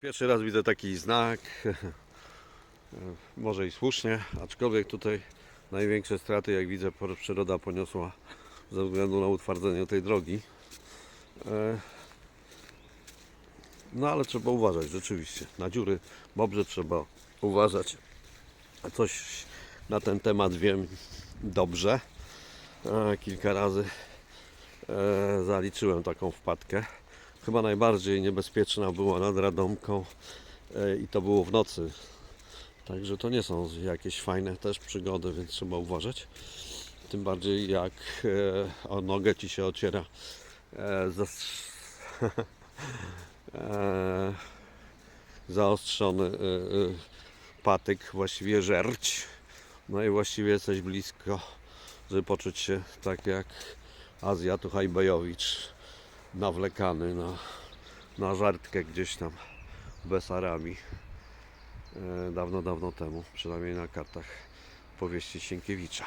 Pierwszy raz widzę taki znak. Może i słusznie, aczkolwiek tutaj największe straty, jak widzę, przyroda poniosła ze względu na utwardzenie tej drogi. E, No ale trzeba uważać, rzeczywiście. Na dziury bobrze trzeba uważać. Coś na ten temat wiem dobrze. E, Kilka razy e, zaliczyłem taką wpadkę. Chyba najbardziej niebezpieczna była nad Radomką e, i to było w nocy. Także to nie są jakieś fajne też przygody, więc trzeba uważać. Tym bardziej jak e, o nogę ci się ociera e, zaostrzony patyk, właściwie żerć. No i właściwie jesteś blisko, żeby poczuć się tak jak Azjatu Hajbejowicz nawlekany na, na żartkę gdzieś tam Besarami e, dawno, dawno temu, przynajmniej na kartach powieści Sienkiewicza.